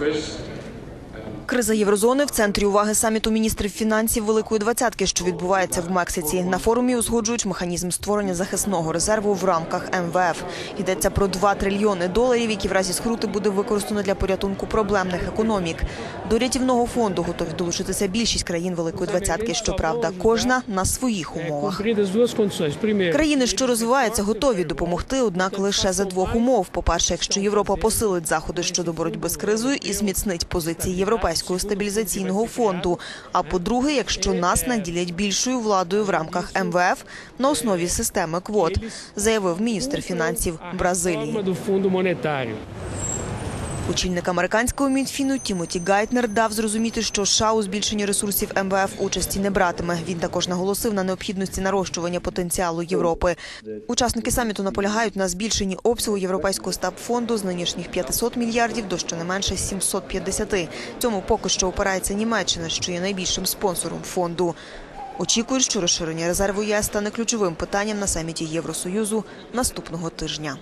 Chris Криза єврозони в центрі уваги саміту міністрів фінансів Великої двадцятки, що відбувається в Мексиці. На форумі узгоджують механізм створення захисного резерву в рамках МВФ. Йдеться про 2 трильйони доларів, які в разі скрути буде використано для порятунку проблемних економік. До рятівного фонду готові долучитися більшість країн Великої двадцятки. Щоправда, кожна на своїх умовах. Країни, що розвиваються, готові допомогти, однак лише за двох умов. По-перше, якщо Європа посилить заходи щодо боротьби з кризою і зміцнить позиції Європейського стабілізаційного фонду. А по-друге, якщо нас наділять більшою владою в рамках МВФ на основі системи квот, заявив міністр фінансів Бразилії. Очільник американського мінфіну Тімоті Гайтнер дав зрозуміти, що США у збільшенні ресурсів МВФ участі не братиме. Він також наголосив на необхідності нарощування потенціалу Європи. Учасники саміту наполягають на збільшенні обсягу європейського стаб-фонду з нинішніх 500 мільярдів до щонайменше 750. Цьому поки що опирається Німеччина, що є найбільшим спонсором фонду. Очікують, що розширення резерву ЄС стане ключовим питанням на саміті Євросоюзу наступного тижня.